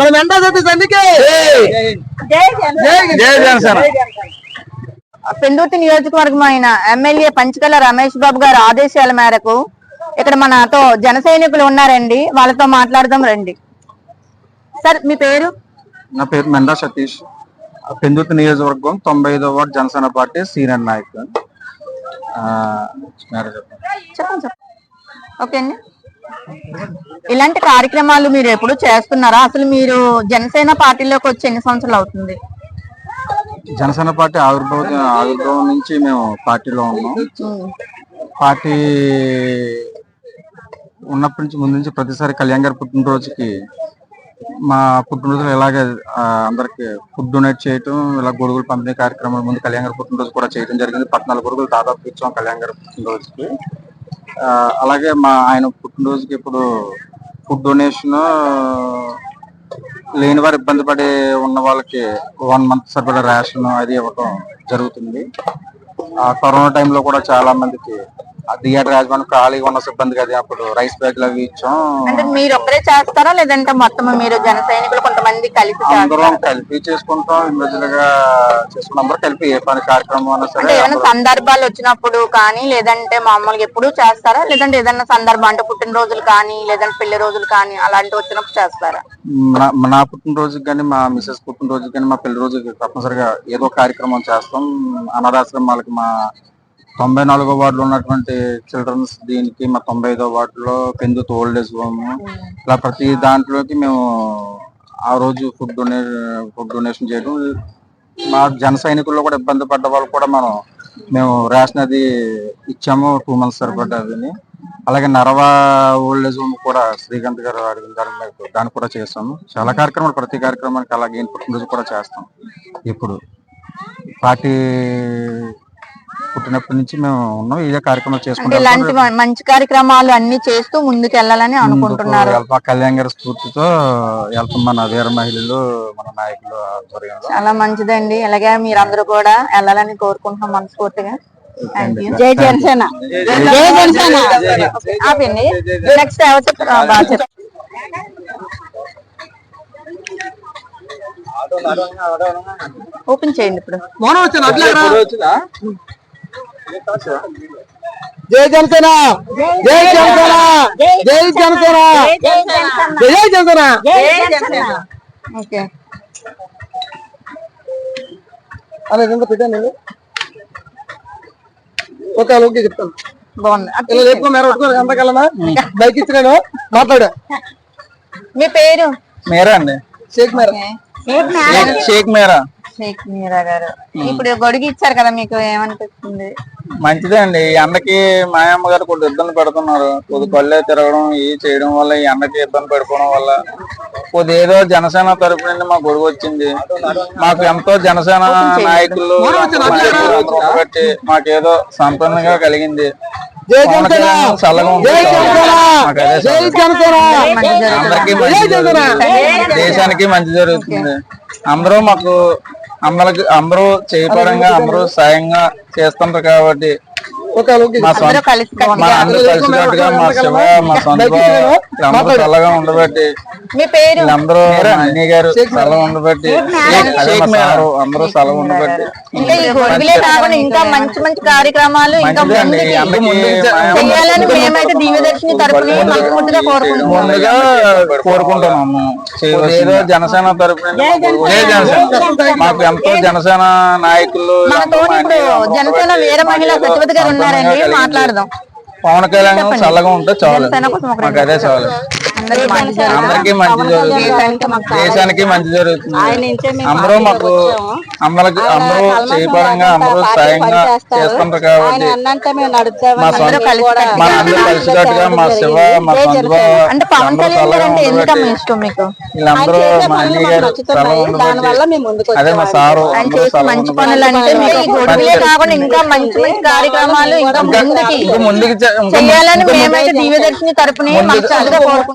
పవన్ పెందుర్తి నియోజకవర్గం అయిన ఎమ్మెల్యే పంచకల రమేష్ బాబు గారు ఆదేశాల మేరకు ఇక్కడ మనతో జన సైనికులు ఉన్నారండి. వాళ్ళతో మాట్లాడదాం రండి. సార్ మీ పేరు? నా పేరు మెండా సతీష్. పెందుర్తి నియోజకవర్గం తొంభై ఐదో ward Janasena party senior madam చెప్పండి. ఓకే అండి. ఇలాంటి కార్యక్రమాలు మీరు ఎప్పుడు చేస్తున్నారా? అసలు మీరు జనసేన పార్టీలోకి వచ్చి ఎన్ని సంవత్సరాలు అవుతుంది? జనసేన పార్టీ ఆవిర్భావ ఆవిర్భావం నుంచి మేము పార్టీలో ఉన్నాం. పార్టీ ఉన్నప్పటి నుంచి ముందు నుంచి ప్రతిసారి కళ్యాణ్ గారి పుట్టినరోజుకి మా పుట్టినరోజులు ఇలాగే అందరికి ఫుడ్ డొనేట్ చేయటం ఇలా గొడుగులు పంపిణీ కార్యక్రమం ముందు కళ్యాణ్ గారి పుట్టినరోజు కూడా చేయడం జరిగింది. పద్నాలుగు గొడుగులు దాదాపు ఇచ్చాం కళ్యాణ్ గారి పుట్టినరోజుకి. అలాగే మా ఆయన పుట్టినరోజుకి ఇప్పుడు ఫుడ్ డొనేషన్ లేని వారు ఇబ్బంది పడి ఉన్న వాళ్ళకి వన్ మంత్ సరిపడా రేషన్ అది ఇవ్వటం జరుగుతుంది. కరోనా టైంలో కూడా చాలా మందికి ఆ థియేటర్ యాజమాన్యం ఖాళీగా ఉన్న సిబ్బందికి అది అప్పుడు రైస్ బ్యాగ్లు అవి ఇచ్చాం. అంటే మీరు ఒక్కరే చేస్తారా లేదంటే మొత్తం మీరు జన సైనికులు కొంతమంది కలిసి చేస్తారా? అందరం కలిపి చేసుకుంటాం ఇండివిజువల్ చేసుకున్న అందరూ కలిపి ఏ పని కార్యక్రమం అయినా అంటే సరే ఏదైనా సందర్భాలు వచ్చినప్పుడు కానీ లేదంటే మామూలుగా ఎప్పుడు చేస్తారా లేదంటే ఏదైనా సందర్భం అంటే పుట్టినరోజులు కానీ లేదంటే పెళ్ళి రోజులు కానీ అలాంటివి వచ్చినప్పుడు చేస్తారా? నా- నా పుట్టినరోజుకి కానీ మా మిసెస్ పుట్టినరోజుకి కానీ మా పెళ్ళి రోజుకి తప్పనిసరిగా ఏదో కార్యక్రమం చేస్తాం. అనాథాశ్రమాలకి మా తొంభై నాలుగో వార్డులో ఉన్నటువంటి చిల్డ్రన్స్ దీనికి మా తొంభై ఐదో వార్డులో పెందుతు ఓల్డ్ ఏజ్ హోమ్. ఇలా ప్రతి దాంట్లోకి మేము ఆ రోజు ఫుడ్ డొనే ఫుడ్ డొనేషన్ చేయడం. మా జన సైనికుల్లో కూడా ఇబ్బంది పడ్డ వాళ్ళు కూడా మనం మేము రేషన్ అది ఇచ్చాము టూ మంత్స్ సరిపడ్డదని అలాగే నరవా ఓల్డ్ ఏజ్ హోమ్ కూడా శ్రీకాంత్ గారు అడిగిన దాని మీద దాన్ని కూడా చేస్తాము చాలా కార్యక్రమాలు ప్రతి కార్యక్రమానికి అలాగే ఈయన పుట్టినరోజు కూడా చేస్తాం. ఇప్పుడు పార్టీ పుట్టినప్పటి నుంచి మేము ఉన్నాం. ఇదే కార్యక్రమాలు అంటే చేసుకుంటాం ఇలాంటి మ- మంచి కార్యక్రమాలు అన్ని చేస్తూ ముందుకు వెళ్ళాలని అనుకుంటున్నారు కళ్యాణ్ గారి స్ఫూర్తితో వెళ్తాం మన వీర మహిళలు మన నాయకులు ఆధ్వర్యంలో. చాలా మంచిదండి. అలాగే మీరందరూ కూడా వెళ్ళాలని కోరుకుంటున్నాం మనస్ఫూర్తిగా. థ్యాంక్ యూ జై జనసేన జై జనసేన ఆపండి నెక్స్ట్ ఎవరు బాగా చెప్తారు. ఓపెన్ చేయండి ఇప్పుడు. మౌనం వచ్చింది? అట్లా జై జనసేన! జై జనసేన! జై జనసేన! జై జనసేన! ఓకే. అలా ఏదైనా పెట్టాను ఓకే ఓకే చెప్తాను. బాగుంది. అట్లా ఇలా లేపుకో మేర బైక్ ఇచ్చినాను మాట్లాడా. మీ పేరు? మేరా అండి. షేక్ మేర. షేక్ మేరా? షేక్ మీరా. గారు. ఇప్పుడు గొడుగు ఇచ్చారు కదా మీకు ఏమనిపిస్తుంది? మంచిదే అండి. ఈ ఎండకి మా అమ్మ గారు కొద్ది ఇబ్బంది పెడుతున్నారు. కొద్ది కళ్ళే తిరగడం ఇవి చేయడం వల్ల ఈ ఎండకి ఇబ్బంది పడిపోవడం వల్ల. కొద్ది ఏదో జనసేన తరపు నుండి మా గొడుగు వచ్చింది. మాకు ఎంతో జనసేన నాయకులు ఉండబట్టి మాకేదో సంపన్నంగా కలిగింది. మాకు అందరికీ మంచి దేశానికి మంచి జరుగుతుంది. అందరూ మాకు అందరికి అందరూ చేయపరంగా అందరూ సాయంగా చేస్తుంటారు కాబట్టి అందరూ చల్లగా ఉండబట్టి అన్నయ్య గారు చల్లగా అందరూ చల్లగా ఉండబట్టి. ఇంకా మంచి మంచి కార్యక్రమాలు ఇంకా మేమైతే దివ్యదర్శిని తరపున మనస్ఫూర్తిగా కోరుకుంటున్నాము ఏదో జనసేన తరపు నుండి మాకు జై జనసేన? మాకు ఎంతో జనసేన? నాయకులు జనసేన వీర మహిళా సత్యవతి గారు ఉన్నారండి మాట్లాడదాం. పవన్ కళ్యాణ్ చల్లగా ఉంటే చాలు. మాకు అదే చాలు. అందరికీ మంచి జరుగుతుంది. దేశానికి మంచి జరుగుతుంది. అందరూ మాకు అందరికి అందరూ చేయపరంగా అందరూ సాయంగా చేస్తుంటారు కాబట్టి మా సొంత మా అందరూ కలిసికట్టుగా మా శివ మా వీళ్ళందరూ అన్నయ్య గారు ఉండబట్టి అదే మా సారు మంచి పనులు అంటే కాకుండా ఇంకా మంచి మంచి కార్యక్రమాలు ఇంకా ముందుకి చేయాలని మేమైతే దివ్యదర్శిని తరపున మనస్ఫూర్తిగా కోరుకుంటున్నాం.